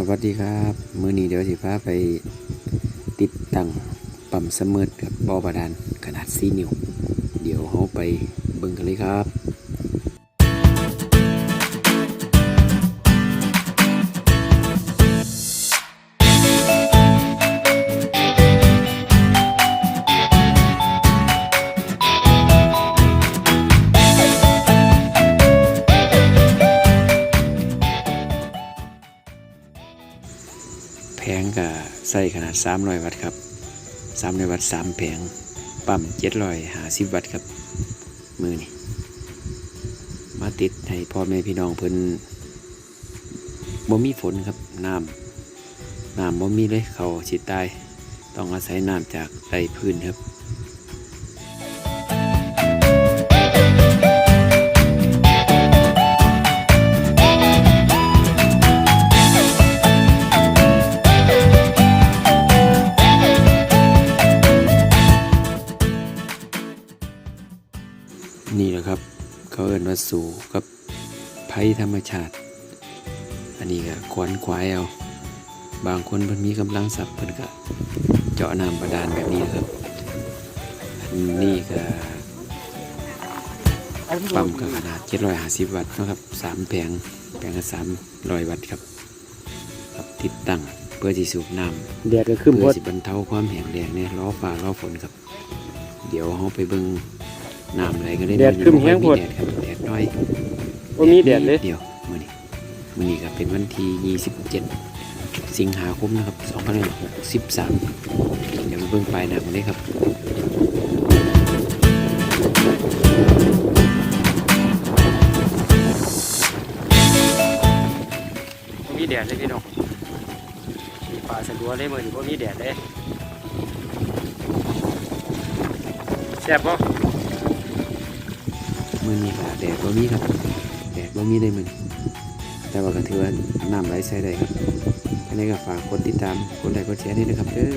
สวัสดีครับ มื้อนี้เดี๋ยวสิพาไปติดตั้งปั๊มเสมอกับบอบาดานขนาด4นิ้ว เดี๋ยวเขาไปเบิ่งกันเลยครับ งก็ใส่ขนาด 300 วัตต์ครับ 300 วัตต์3แผง ปั๊ม750 วัตต์ครับ มือนี่มาติดให้พ่อแม่พี่น้องเพิ่นบ่มีฝนครับน้ำน้ำบ่มีเลยเขาสิตาย ต้องอาศัยน้ำจากใต้พื้นครับ นี่แหละครับเขาเอิ้นว่าสู่กับภัยธรรมชาติ อันนี้ก็ขวนขวายเอา บางคนเพิ่นมีกำลังทรัพย์เพิ่นก็เจาะน้ำบาดาลแบบนี้นะครับ อันนี้ก็ปั๊มก็ขนาด 750 วัตต์เนาะครับสามแผงแผงละ300 วัตต์ครับครับติดตั้งเพื่อที่สูบน้ำแดดก็ขึ้นพเพื่ออดสิบรรเทาความแห้งแล้งเนี่ยล้อฟ้าล้อฝนครับ เดี๋ยวเราไปเบิ่ง น้ำอะไรก็ได้แดดขึ้นแห้งพอดแดดครับแดดน้อยว่ามีแดดเลย เดียวมื้อนี้มื้อนี้ก็เป็นวันที่27 สิงหาคมนะครับ2563เดี๋ยวมาเบิ่งปลายน้ำกันเลยครับว่ามีแดดเลยพี่น้องป่าสะดัวเลยมือนี่ว่ามีแดดเลยแซ่บป่ะ มื่อนี้ก็แดดบ่มีครับ แดดบ่มีเลยมื้อนแต่ว่าก็ถือว่าน้ำไหลใช้ได้ครับอันนี้ก็ฝากกดติดตามกดไลค์กดแชร์ด้วยนะครับเด้อ